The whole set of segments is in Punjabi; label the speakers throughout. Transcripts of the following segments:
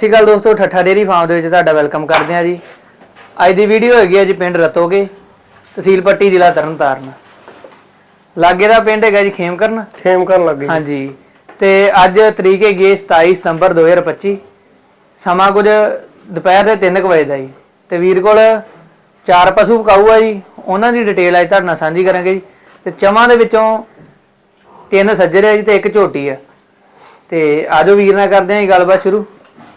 Speaker 1: ਸਤਿ ਸ਼੍ਰੀ ਅਕਾਲ ਦੋਸਤੋ ਠੱਠਾ ਡੇਰੀ ਫਾਰਮ ਦੇ ਵਿੱਚ ਤੁਹਾਡਾ ਵੈਲਕਮ ਕਰਦੇ ਹਾਂ ਜੀ। ਅੱਜ ਦੀ ਵੀਡੀਓ ਹੈਗੀ ਹੈ ਜੀ ਪਿੰਡ ਰਤੋਗੇ ਤਹਿਸੀਲ ਪੱਟੀ ਜ਼ਿਲ੍ਹਾ ਤਰਨਤਾਰਨ। ਲਾਗੇ ਦਾ ਪਿੰਡ ਹੈਗਾ ਜੀ ਖੇਮਕਰਨ।
Speaker 2: ਖੇਮ ਕਰਨ ਲੱਗੇ।
Speaker 1: ਹਾਂਜੀ। ਤੇ ਅੱਜ ਤਰੀਕ ਹੈਗੀ ਹੈ 27 ਸਤੰਬਰ 2025 ਸਮਾਂ ਕੁਝ ਦੁਪਹਿਰ ਦੇ 3 ਵਜੇ ਦਾ ਜੀ। ਤੇ ਵੀਰ ਕੋਲ ਚਾਰ ਪਸ਼ੂ ਪਕਾਊ ਆ ਜੀ। ਉਹਨਾਂ ਦੀ ਡਿਟੇਲ ਅੱਜ ਤੁਹਾਡੇ ਨਾਲ ਸਾਂਝੀ ਕਰਾਂਗੇ ਜੀ। ਤੇ ਚਮਾਂ ਦੇ ਵਿੱਚੋਂ ਤਿੰਨ ਸੱਜਰੇ ਆ ਜੀ ਤੇ ਇੱਕ ਝੋਟੀ ਆ। ਤੇ ਆਜੋ ਵੀਰ ਨਾਲ ਕਰਦੇ ਆਂ ਜੀ ਗੱਲਬਾਤ ਸ਼ੁਰੂ।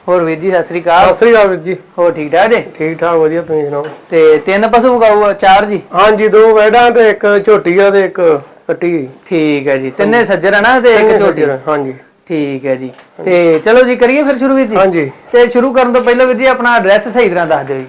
Speaker 1: ਹੋਰ ਵੀਰ ਜੀ ਸਤਿ ਸ੍ਰੀ ਅਕਾਲ।
Speaker 2: ਸਤਿ ਸ੍ਰੀ ਅਕਾਲ ਵੀਰ ਜੀ।
Speaker 1: ਹੋਰ ਠੀਕ ਠਾਕ ਜੀ?
Speaker 2: ਠੀਕ ਠਾਕ ਵਧੀਆ ਤੁਸੀਂ ਸੁਣਾਓ?
Speaker 1: ਤੇ ਤਿੰਨ ਪਸ਼ੂ ਆ ਚਾਰ ਜੀ?
Speaker 2: ਹਾਂਜੀ ਦੋ ਵੈਡਾਂ ਤੇ ਇੱਕ ਝੋਟੀ ਆ ਤੇ ਇੱਕ ਕੱਟੀ
Speaker 1: ਠੀਕ ਹੈ ਜੀ ਤਿੰਨੇ ਸੱਜਰ ਆ ਨਾ ਤੇ ਇੱਕ ਝੋਟੀ?
Speaker 2: ਹਾਂਜੀ।
Speaker 1: ਠੀਕ ਹੈ ਜੀ। ਤੇ ਚਲੋ ਜੀ ਕਰੀਏ ਫਿਰ ਸ਼ੁਰੂ ਵੀਰ ਜੀ?
Speaker 2: ਹਾਂਜੀ।
Speaker 1: ਤੇ ਸ਼ੁਰੂ ਕਰਨ ਤੋਂ ਪਹਿਲਾਂ ਵੀਰ ਜੀ ਆਪਣਾ ਐਡਰੈਸ ਸਹੀ ਤਰ੍ਹਾਂ ਦੱਸ ਦਿਓ ਜੀ।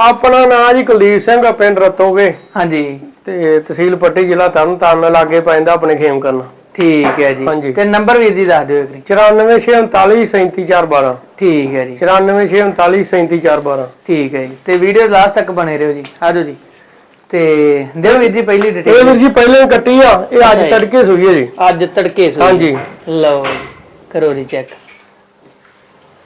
Speaker 2: ਆਪਣਾ ਨਾਂ ਜੀ ਕੁਲਦੀਪ ਸਿੰਘ ਆ ਪਿੰਡ ਰਤੋਗੇ।
Speaker 1: ਹਾਂਜੀ।
Speaker 2: ਤੇ ਤਹਿਸੀਲ ਪੱਟੀ ਜ਼ਿਲ੍ਹਾ ਤਰਨਤਾਰਨ ਲਾਗੇ ਪੈਂਦਾ ਆਪਣੇ ਖੇਮ ਕਰਨ।
Speaker 1: ਠੀਕ ਹੈ ਜੀ।
Speaker 2: ਹਾਂਜੀ।
Speaker 1: ਤੇ ਨੰਬਰ ਵੀਰ ਜੀ ਦੱਸ ਦਿਓ ਇੱਕ ਵਾਰੀ।
Speaker 2: 9464437412
Speaker 1: ਠੀਕ ਹੈ ਜੀ।
Speaker 2: 9464437412
Speaker 1: ਠੀਕ ਹੈ ਜੀ। ਤੇ ਵੀਡੀਓ ਲਾਸਟ ਤੱਕ ਬਣੇ ਰਹੋ ਜੀ। ਆਜੋ ਜੀ। ਤੇ ਦਿਓ ਵੀਰ ਜੀ ਪਹਿਲੀ
Speaker 2: ਇਹ
Speaker 1: ਡਿਟੇਲ
Speaker 2: ਵੀਰ ਜੀ ਪਹਿਲਾਂ ਹੀ ਕੱਟੀ ਆ। ਇਹ ਅੱਜ। ਤੜਕੇ ਸੂਈ ਹੈ ਜੀ।
Speaker 1: ਅੱਜ ਤੜਕੇ ਸੋਈ।
Speaker 2: ਹਾਂਜੀ।
Speaker 1: ਲਓ ਜੀ, ਕਰੋ ਜੀ ਚੈੱਕ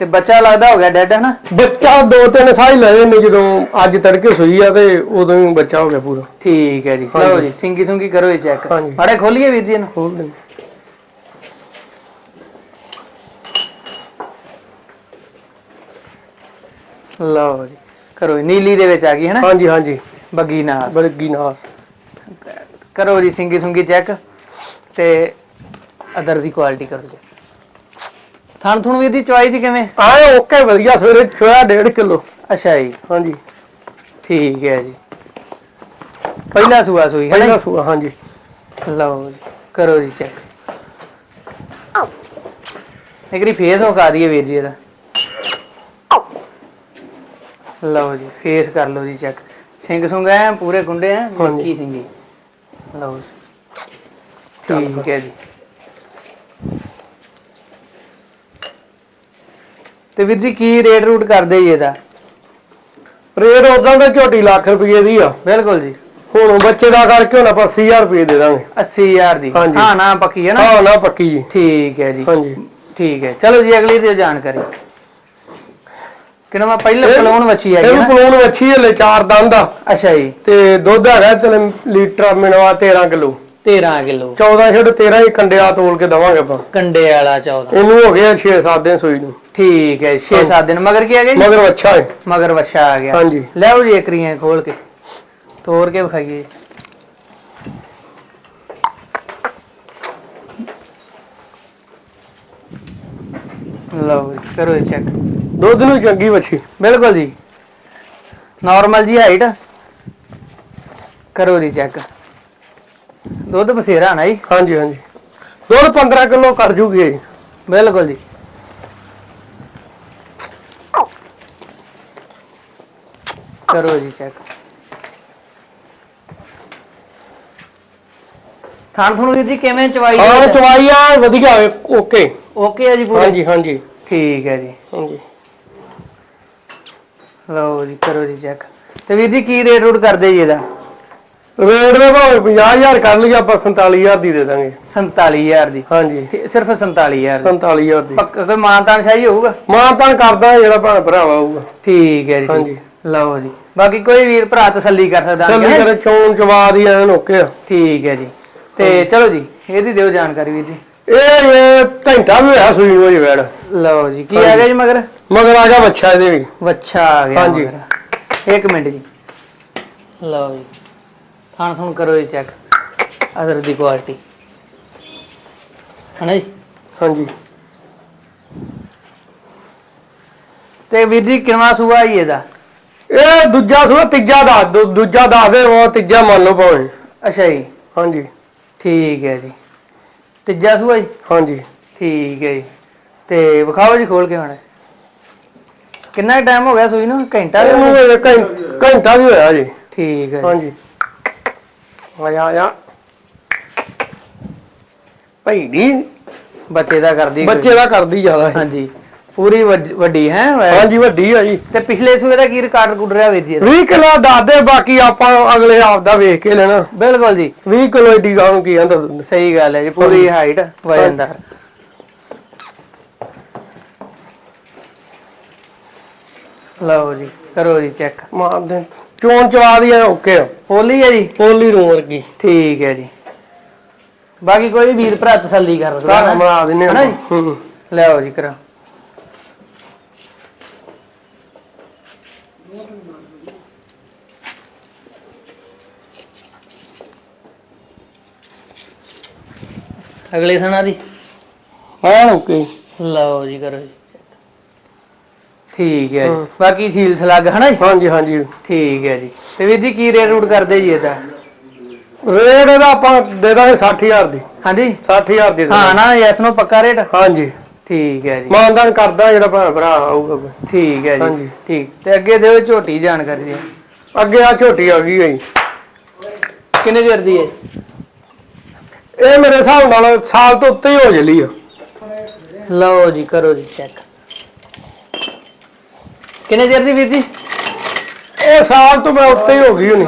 Speaker 1: ਤੇ ਬੱਚਾ ਲੱਗਦਾ ਹੋ ਗਿਆ ਡੈਡ ਹੈ ਨਾ
Speaker 2: ਬੱਚਾ ਦੋ ਤਿੰਨ ਸਾਲ ਹੀ ਲਏ ਨੇ ਜਦੋਂ ਅੱਜ ਤੜਕੇ ਸੂਈ ਆ ਤੇ ਉਦੋਂ ਹੀ ਬੱਚਾ ਹੋ ਗਿਆ ਪੂਰਾ।
Speaker 1: ਠੀਕ ਹੈ ਜੀ।
Speaker 2: ਹਾਂਜੀ।
Speaker 1: ਲਓ ਜੀ ਸਿੰਗੀ ਸੁੰਗੀ ਕਰੋ ਜੀ ਚੈੱਕ
Speaker 2: ਹਾਂਜੀ।
Speaker 1: ਮਾੜੇ ਖੋਲੀਏ ਵੀਰ ਜੀ ਇਹਨੂੰ?
Speaker 2: ਖੋਲ ਦੇ
Speaker 1: ਲਓ ਜੀ ਕਰੋ ਜੀ ਨੀਲੀ ਦੇ ਵਿੱਚ ਆ ਗਈ ਹੈ ਨਾ
Speaker 2: ਹਾਂਜੀ ਹਾਂਜੀ।
Speaker 1: ਬੱਗੀ ਨਾਲ
Speaker 2: ਬੜਗੀ ਨਾਸ
Speaker 1: ਕਰੋ ਜੀ ਸਿੰਗੀ ਸੁੰਗੀ ਚੈੱਕ ਤੇ ਅਦਰ ਦੀ ਕੁਆਲਿਟੀ ਕਰੋ ਜੀ। ਥਣ ਥੁਣ ਵੀਰ ਦੀ ਚੁਆਈ ਜੀ ਕਿਵੇਂ?
Speaker 2: ਆਏ ਓਕੇ ਵਧੀਆ ਸਵੇਰੇ ਚੋਇਆ 1.5 ਕਿਲੋ।
Speaker 1: ਅੱਛਾ ਜੀ।
Speaker 2: ਹਾਂਜੀ।
Speaker 1: ਠੀਕ ਹੈ ਜੀ। ਪਹਿਲਾ ਸੂਆ ਸੂਈ ਹੈ
Speaker 2: ਪਹਿਲਾ ਸੂਆ ਹਾਂਜੀ।
Speaker 1: ਜੀ? ਲਓ ਜੀ ਕਰੋ ਜੀ ਚੈੱਕ। ਇਕਰੀ ਫੇਸ ਵਿਖਾ ਦਈਏ ਵੀਰ ਜੀ ਇਹਦਾ। ਲਓ ਜੀ ਫੇਸ ਕਰ ਲਓ ਜੀ ਚੈੱਕ ਸਿੰਘ ਸੁੰਗ ਐ ਪੂਰੇ ਗੁੰਡੇ ਐ
Speaker 2: ਹਾਂਜੀ।
Speaker 1: ਨਿੱਕੀ ਸਿੰਗੀ ਲਓ ਜੀ। ਠੀਕ ਹੈ ਜੀ। ਤੇ ਵੀਰ ਜੀ ਕੀ ਰੇਟ ਰੂਟ ਕਰਦੇ ਜੀ ਇਹਦਾ?
Speaker 2: ਰੇਟ ਉਦਾਂ ਤਾਂ ਝੋਟੀ ਲੱਖ ਰੁਪਏ ਦੀ ਆ।
Speaker 1: ਬਿਲਕੁਲ ਜੀ।
Speaker 2: ਹੁਣ ਬੱਚੇ ਦਾ ਕਰਕੇ ਹੁਣ ਆਪਾਂ 80000 ਰੁਪਏ ਦੇ ਦਾਂਗੇ।
Speaker 1: 80000 ਦੀ।
Speaker 2: ਹਾਂਜੀ।
Speaker 1: ਹਾਂ ਨਾ ਪੱਕੀ ਹੈ ਨਾ?
Speaker 2: ਹਾਂ ਨਾ ਪੱਕੀ ਜੀ।
Speaker 1: ਠੀਕ ਹੈ ਜੀ।
Speaker 2: ਹਾਂਜੀ।
Speaker 1: ਠੀਕ ਹੈ। ਚਲੋ ਜੀ ਅਗਲੀ ਦੀ ਜਾਣਕਾਰੀ। ਕਿਹਨਾਂ ਮੈਂ ਪਹਿਲੇ ਪਲੋਨ ਵੱਛੀ ਹੈਗੀ
Speaker 2: ਇਹਨੂੰ
Speaker 1: ਨਾ।
Speaker 2: ਪਲੂਣ ਵੱਛੀ ਹਲੇ ਚਾਰ ਦੰਦ ਆ।
Speaker 1: ਅੱਛਾ ਜੀ।
Speaker 2: ਤੇ ਦੁੱਧ ਹੈਗਾ ਤੇ ਲੀਟਰ ਮਿਲਵਾ 13 ਕਿਲੋ।
Speaker 1: 13 ਕਿਲੋ।
Speaker 2: 14 ਛੱਡ 13 ਹੀ ਕੰਡਿਆ ਤੋਲ ਕੇ ਦਵਾਂਗੇ ਆਪਾਂ।
Speaker 1: ਕੰਡੇ ਵਾਲਾ 14
Speaker 2: ਇਹਨੂੰ ਹੋ ਗਿਆ 6-7 ਦਿਨ ਸੂਈ ਨੂੰ।
Speaker 1: ਠੀਕ ਹੈ 6-7 ਦਿਨ। ਮਗਰ ਕੀ ਆ ਗਿਆ ਜੀ?
Speaker 2: ਮਗਰ ਅੱਛਾ ਹੈ।
Speaker 1: ਮਗਰ ਵੱਛਾ ਆ ਗਿਆ।
Speaker 2: ਹਾਂਜੀ।
Speaker 1: ਲਿਆਓ ਜੀ ਇਕਰੀਆਂ ਖੋਲ ਕੇ। ਤੋੜ ਕੇ ਵਿਖਾਈਏ। ਲਓ ਜੀ, ਕਰੋ ਇਹ ਚੈੱਕ
Speaker 2: ਦੁੱਧ ਨੂੰ ਚੰਗੀ ਵੱਛੀ
Speaker 1: ਬਿਲਕੁਲ ਜੀ। ਨਾਰਮਲ ਜੀ ਹਾਈਟ ਕਰੋ ਜੀ ਚੈੱਕ ਦੁੱਧ ਬਥੇਰਾ ਨਾ ਜੀ।
Speaker 2: ਹਾਂਜੀ ਹਾਂਜੀ। ਦੁੱਧ 15 ਕਿਲੋ ਕਰ ਜੂਗੀ ਇਹ।
Speaker 1: ਬਿਲਕੁਲ ਜੀ। ਕਰੋ ਜੀ ਚੈੱਕ ਥਾਂ ਤੁਹਾਨੂੰ ਵੀਰ ਜੀ ਕਿਵੇਂ ਚਵਾਈ
Speaker 2: ਹਾਂ? ਚਵਾਈ ਆ ਵਧੀਆ ਓਕੇ।
Speaker 1: ਓਕੇ ਹੈ ਜੀ ਪੂਰੇ?
Speaker 2: ਹਾਂਜੀ ਹਾਂਜੀ।
Speaker 1: ਠੀਕ ਹੈ ਜੀ।
Speaker 2: ਹਾਂਜੀ।
Speaker 1: ਲਓ ਜੀ ਕਰੋ ਜੀ ਚੈੱਕ ਤੇ ਵੀਰ ਜੀ ਕੀ ਰੇਟ ਰੂਟ ਕਰਦੇ ਜੀ ਇਹਦਾ?
Speaker 2: ਰੇਟ ਦੇ ਭਾਵੇਂ 50000 ਕਰ ਲਈ ਆਪਾਂ 47000 ਦੀ ਦੇ ਦਾਂਗੇ।
Speaker 1: 47000 ਦੀ?
Speaker 2: ਹਾਂਜੀ।
Speaker 1: ਠੀਕ- ਸਿਰਫ 47000 ਦੀ?
Speaker 2: 47000 ਦੀ।
Speaker 1: ਪੱਕਾ ਕੋਈ ਮਾਨਤਾਨ ਸ਼ਾਹੀ ਹੋਊਗਾ?
Speaker 2: ਮਾਂ ਤਾਂ ਕਰਦਾ ਜਿਹੜਾ ਭੈਣ ਭਰਾਵਾ ਹੋਊਗਾ।
Speaker 1: ਠੀਕ ਹੈ ਜੀ
Speaker 2: ਹਾਂਜੀ।
Speaker 1: ਲਓ ਜੀ। ਬਾਕੀ ਕੋਈ ਵੀਰ ਭਰਾ ਤਸੱਲੀ ਕਰ ਸਕਦਾ
Speaker 2: ਸੱਲੀ
Speaker 1: ਹੈ
Speaker 2: ਕਰੇ ਚੌਂ ਚਵਾ ਦੀ ਐਨ ਓਕੇ
Speaker 1: ਠੀਕ ਹੈ ਜੀ। ਤੇ ਚਲੋ ਜੀ ਇਹਦੀ ਦਿਓ ਜਾਣਕਾਰੀ ਵੀਰ ਜੀ।
Speaker 2: ਇਹ ਇਹ ਘੰਟਾ ਵੀ ਹੋਇਆ ਸੂਈ ਨੂੰ ਵੈੜ।
Speaker 1: ਲਓ ਜੀ ਕੀ ਆ ਗਿਆ ਜੀ ਮਗਰ?
Speaker 2: ਮਗਰ ਆ ਗਿਆ ਬੱਚਾ ਇਹਦੇ ਵੀ।
Speaker 1: ਵੱਛਾ ਆ ਗਿਆ
Speaker 2: ਹਾਂਜੀ।
Speaker 1: ਮਗਰ। ਇੱਕ ਮਿੰਟ ਜੀ। ਲਓ ਜੀ। ਥਾਣ ਥੁਣ ਕਰੋ ਜੀ ਚੈੱਕ ਅਦਰ ਦੀ ਕੁਆਲਿਟੀ ਹਣਾ ਜੀ?
Speaker 2: ਹਾਂਜੀ।
Speaker 1: ਤੇ ਵੀਰ ਜੀ ਕਿੰਨਾ ਸੂਆ ਹੀ ਇਹਦਾ?
Speaker 2: ਇਹ ਦੂਜਾ ਸੂਆ ਤੀਜਾ ਦਾ। ਦੂਜਾ ਦੱਸ ਦੇ ਉਹ ਤੀਜਾ ਮੰਨ ਲਓ ਭਾਵੇਂ।
Speaker 1: ਅੱਛਾ ਜੀ।
Speaker 2: ਹਾਂਜੀ।
Speaker 1: ਠੀਕ ਹੈ ਜੀ। ਤੀਜਾ ਸੂਆ ਜੀ?
Speaker 2: ਹਾਂਜੀ।
Speaker 1: ਠੀਕ ਹੈ ਜੀ। ਤੇ ਵਿਖਾਓ ਜੀ ਖੋਲ ਕੇ ਹੁਣ। ਕਿੰਨਾ ਟਾਈਮ ਹੋ ਗਿਆ ਸੂਈ ਨੂੰ? ਘੰਟਾ ਵੀ ਹੋ
Speaker 2: ਇਹਨੂੰ
Speaker 1: ਗਿਆ?
Speaker 2: ਇਹ ਘੰ- ਘੰਟਾ ਵੀ ਹੋਇਆ ਜੀ।
Speaker 1: ਠੀਕ ਹੈ।
Speaker 2: ਹਾਂਜੀ। ਆ ਜਾ ਆ ਜਾ। ਭਈੜੀ
Speaker 1: ਬੱਚੇ ਦਾ ਕਰਦੀ ਕੋਈ।
Speaker 2: ਬੱਚੇ ਦਾ ਕਰਦੀ ਜ਼ਿਆਦਾ।
Speaker 1: ਹਾਂਜੀ। ਪੂਰੀ ਵੱਡੀ ਹੈ
Speaker 2: ਹਾਂਜੀ ਵੱਡੀ ਆ ਜੀ।
Speaker 1: ਤੇ ਪਿਛਲੇ ਸੂਏ ਦਾ ਕੀ ਰਿਕਾਰਡ ਕੁੱਟ ਰਿਹਾ ਵੀਰ ਜੀ ਇਹਦਾ?
Speaker 2: 20 ਕਿਲੋ ਦੱਸਦੇ ਬਾਕੀ ਆਪਾਂ ਅਗਲੇ ਆਪ ਦਾ ਵੇਖ ਕੇ ਲੈਣਾ।
Speaker 1: ਬਿਲਕੁਲ ਜੀ।
Speaker 2: 20 ਕਿਲੋ ਏਡੀ ਗਾਂ ਨੂੰ ਕੀ ਆਂਦਾ
Speaker 1: ਸਹੀ ਗੱਲ ਹੈ ਜੀ ਪੂਰੀ ਹਾਈਟ ਵਜਨਦਾਰ। ਲਓ ਜੀ ਕਰੋ ਜੀ ਚੈੱਕ
Speaker 2: ਮਾਰਦੇ ਚੋਣ ਚਵਾ ਦੀ ਐ ਓਕੇ ਆ।
Speaker 1: ਪੋਲੀ ਹੈ ਜੀ?
Speaker 2: ਪੋਲੀ ਰੂਮ ਵਰਗੀ।
Speaker 1: ਠੀਕ ਹੈ ਜੀ। ਬਾਕੀ ਕੋਈ ਵੀਰ ਭਰਾ ਤਸੱਲੀ ਕਰ ਦੂਗਾ
Speaker 2: ਘਰ ਬਣਾ ਦਿੰਨੇ
Speaker 1: ਹਨਾ
Speaker 2: ਆ
Speaker 1: ਜੀ?
Speaker 2: ਹੂੰ।
Speaker 1: ਲਿਆਓ ਜੀ ਕਰਾ ਅਗਲੇ ਸਣਾ ਦੀ।
Speaker 2: ਹਾਂ ਓਕੇ।
Speaker 1: ਲਓ ਜੀ ਕਰੋ ਜੀ। ਠੀਕ ਹੈ ਜੀ। ਬਾਕੀ ਸੀਲ ਸਲੱਗ ਹਨਾ ਜੀ?
Speaker 2: ਹਾਂਜੀ ਹਾਂਜੀ।
Speaker 1: ਠੀਕ ਹੈ ਜੀ। ਤੇ ਵੀਰ ਜੀ ਕੀ ਰੇਟ ਰੂਟ ਕਰਦੇ ਜੀ ਇਹਦਾ?
Speaker 2: ਰੇਟ ਇਹਦਾ ਆਪਾਂ ਦੇ ਦਾਂਗੇ 60000 ਦੀ।
Speaker 1: ਹਾਂਜੀ?
Speaker 2: 60000 ਦੀ
Speaker 1: ਹਾਂ। ਨਾ ਯੈਸ ਨੂੰ ਪੱਕਾ ਰੇਟ?
Speaker 2: ਹਾਂਜੀ।
Speaker 1: ਠੀਕ ਹੈ ਜੀ।
Speaker 2: ਮਾਨਦਾਨ ਕਰਦਾ ਜਿਹੜਾ ਭੈਣ ਭਰਾ ਆਊਗਾ।
Speaker 1: ਠੀਕ ਹੈ ਜੀ।
Speaker 2: ਹਾਂਜੀ।
Speaker 1: ਠੀਕ। ਤੇ ਅੱਗੇ ਦਿਓ ਝੋਟੀ ਜਾਣਕਾਰੀ
Speaker 2: ਅੱਗੇ ਆ ਝੋਟੀ ਆ ਗਈ ਹੈ ਜੀ।
Speaker 1: ਕਿੰਨੇ ਚਿਰ ਦੀ ਹੈ?
Speaker 2: ਇਹ ਮੇਰੇ ਹਿਸਾਬ ਨਾਲ ਸਾਲ ਤੋਂ ਉੱਤੇ ਹੀ ਹੋ ਜਲੀ ਆ।
Speaker 1: ਲਓ ਜੀ ਕਰੋ ਜੀ ਚੈੱਕ ਕਿੰਨੇ ਚਿਰ ਦੀ ਵੀਰ ਜੀ?
Speaker 2: ਇਹ ਸਾਲ ਤੋਂ ਮੈਂ ਉੱਤੇ ਹੀ ਹੋ ਗਈ ਹੋਣੀ।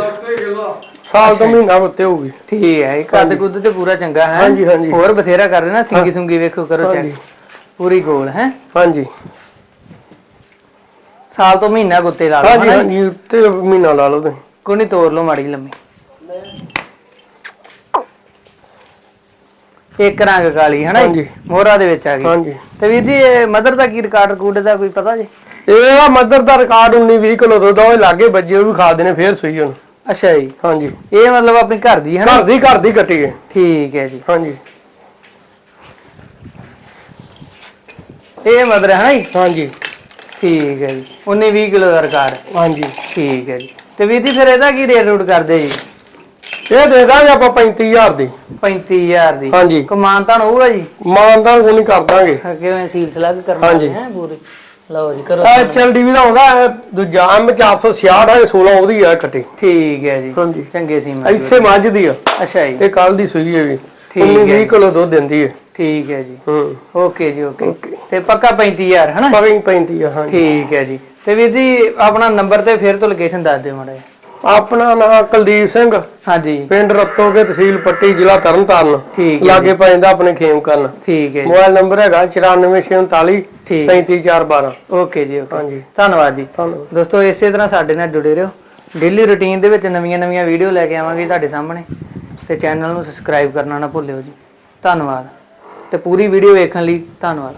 Speaker 2: ਸਾਲ ਤੋਂ ਮਹੀਨਾ ਉੱਤੇ ਹੋਊਗੀ
Speaker 1: ਠੀਕ ਹੈ ਇਹ ਕੱਦ ਕੁੱਦ ਤੇ ਪੂਰਾ ਚੰਗਾ ਹੈ।
Speaker 2: ਹਾਂਜੀ, ਹਾਂਜੀ।
Speaker 1: ਹੋਰ ਬਥੇਰਾ ਕਰ ਦੇਣਾ ਸਿੰਗੀ ਸੁੰਗੀ ਵੇਖੋ ਕਰੋ
Speaker 2: ਹਾਂਜੀ।
Speaker 1: ਚੈੱਕ ਪੂਰੀ ਗੋਲ ਹੈ?
Speaker 2: ਹਾਂਜੀ।
Speaker 1: ਸਾਲ ਤੋਂ ਮਹੀਨਾ ਗੁੱਤੇ ਲਾ ਲਓ
Speaker 2: ਹਾਂਜੀ? ਹਾਂਜੀ ਉੱਤੇ ਮਹੀਨਾ ਲਾ ਲਓ ਤੁਸੀਂ।
Speaker 1: ਕੋਈ ਨਹੀਂ ਤੋੜ ਲਓ ਮਾੜੀ ਲੰਮੀ। ਇੱਕ ਰੰਗ ਕਾਲੀ ਹੈ ਨਾ
Speaker 2: ਹਾਂਜੀ।
Speaker 1: ਮੋਹਰਾ ਦੇ ਵਿੱਚ ਆ ਗਈ।
Speaker 2: ਹਾਂਜੀ।
Speaker 1: ਤੇ ਵੀਰ ਜੀ ਇਹ ਮਦਰ ਦਾ ਕੀ ਰਿਕਾਰਡ ਰਕੂਡ ਦਾ ਕੋਈ ਪਤਾ ਜੀ?
Speaker 2: ਇਹਦਾ ਮਦਰ ਦਾ ਰਿਕਾਰਡ 19 20 ਕਿਲੋ ਦੁੱਧ ਆ ਉਹ ਲਾਗੇ ਵੱਜੇ ਉਹ ਵੀ ਖਾ ਦੇਣੇ ਫੇਰ ਸੂਈ ਹੁਣ
Speaker 1: ਅੱਛਾ ਜੀ।
Speaker 2: ਹਾਂਜੀ।
Speaker 1: ਇਹ ਮਤਲਬ ਆਪਣੀ ਘਰ ਦੀ ਹੈ ਨਾ
Speaker 2: ਘਰ ਦੀ ਘਰ ਦੀ ਕੱਟੀ ਹੈ।
Speaker 1: ਠੀਕ ਹੈ ਜੀ।
Speaker 2: ਹਾਂਜੀ।
Speaker 1: ਇਹ ਮਦਰ ਹੈ ਨਾ ਜੀ?
Speaker 2: ਹਾਂਜੀ।
Speaker 1: ਠੀਕ ਹੈ ਜੀ। 19 20 ਕਿਲੋ ਦਾ ਰਿਕਾਰਡ
Speaker 2: ਹਾਂਜੀ।
Speaker 1: ਠੀਕ ਹੈ ਜੀ। ਤੇ ਵੀਰ ਜੀ ਫਿਰ ਇਹਦਾ ਕੀ ਰੇਟ ਰੂਟ ਕਰਦੇ ਜੀ?
Speaker 2: ਇਹ ਦੇ ਦਾਂਗੇ ਆਪਾਂ 35000 ਦੀ।
Speaker 1: 35000 ਦੀ?
Speaker 2: ਹਾਂਜੀ।
Speaker 1: ਕਮਾਨ ਤਾਂ ਹੋਊਗਾ ਜੀ?
Speaker 2: ਮਾਨਦਾਨ ਕੋਈ ਨਹੀਂ ਕਰ ਦਾਂਗੇ।
Speaker 1: ਕਿਵੇਂ ਸੀਲ ਸਲੱਗ ਕਰਨਾ
Speaker 2: ਹਾਂਜੀ।
Speaker 1: ਹੈ ਪੂਰੀ? ਲਓ ਜੀ ਕਰੋ
Speaker 2: ਇਹ ਚਲ ਡੀਵੀ ਦਾ ਆਉਂਦਾ ਇਹ ਦੂਜਾ ਐਮ 466 ਹੈ 16 ਉਹਦੀ ਆ ਕੱਟੀ।
Speaker 1: ਠੀਕ ਹੈ ਜੀ।
Speaker 2: ਹਾਂਜੀ।
Speaker 1: ਚੰਗੇ ਸੀ
Speaker 2: ਐਸੇ ਮੱਝ ਦੀ ਆ।
Speaker 1: ਅੱਛਾ ਜੀ।
Speaker 2: ਇਹ ਕੱਲ ਦੀ ਸੂਈ ਹੈ ਵੀ
Speaker 1: ਠੀਕ
Speaker 2: 19
Speaker 1: ਹੈ।
Speaker 2: 20 ਕਿਲੋ ਦੁੱਧ ਦਿੰਦੀ ਹੈ।
Speaker 1: ਠੀਕ ਹੈ ਜੀ।
Speaker 2: ਹੂੰ।
Speaker 1: ਓਕੇ ਜੀ ਓਕੇ।
Speaker 2: ਓਕੇ।
Speaker 1: ਤੇ ਪੱਕਾ 35000 ਹਨਾ?
Speaker 2: ਪਵਿੰਗ 35 ਆ ਹਾਂਜੀ।
Speaker 1: ਠੀਕ ਹੈ ਜੀ। ਤੇ ਵੀਰ ਜੀ ਆਪਣਾ ਨੰਬਰ ਤੇ ਫਿਰ ਤੋਂ ਲੋਕੇਸ਼ਨ ਦੱਸ ਦਿਓ ਮਾੜਾ ਜਿਹਾ।
Speaker 2: ਆਪਣਾ ਨਾਮ ਕੁਲਦੀਪ ਸਿੰਘ।
Speaker 1: ਹਾਂਜੀ।
Speaker 2: ਪਿੰਡ ਰਤੋਗੇ ਤਹਿਸੀਲ ਪੱਟੀ ਜ਼ਿਲ੍ਹਾ ਤਰਨਤਾਰਨ। ਲਾਗੇ ਪੈਂਦਾ ਆਪਣੇ ਖੇਮ ਕਰਨ
Speaker 1: ਠੀਕ ਹੈ
Speaker 2: ਮੋਬਾਈਲ ਨੰਬਰ ਹੈਗਾ 94639
Speaker 1: ਠੀਕ।
Speaker 2: 37412
Speaker 1: ਓਕੇ ਜੀ ਓਕੇ।
Speaker 2: ਹਾਂਜੀ।
Speaker 1: ਧੰਨਵਾਦ ਜੀ। ਦੋਸਤੋ ਇਸੇ ਤਰ੍ਹਾਂ ਸਾਡੇ ਨਾਲ ਜੁੜੇ ਰਹੋ। ਡੇਲੀ ਰੁਟੀਨ ਦੇ ਵਿੱਚ ਨਵੀਆਂ-ਨਵੀਆਂ ਵੀਡੀਓ ਲੈ ਕੇ ਆਵਾਂਗੇ ਤੁਹਾਡੇ ਸਾਹਮਣੇ। ਤੇ ਚੈਨਲ ਨੂੰ ਸਬਸਕ੍ਰਾਈਬ ਕਰਨਾ ਨਾ ਭੁੱਲਿਓ ਜੀ। ਧੰਨਵਾਦ। ਤੇ ਪੂਰੀ ਵੀਡੀਓ ਵੇਖਣ ਲਈ ਧੰਨਵਾਦ।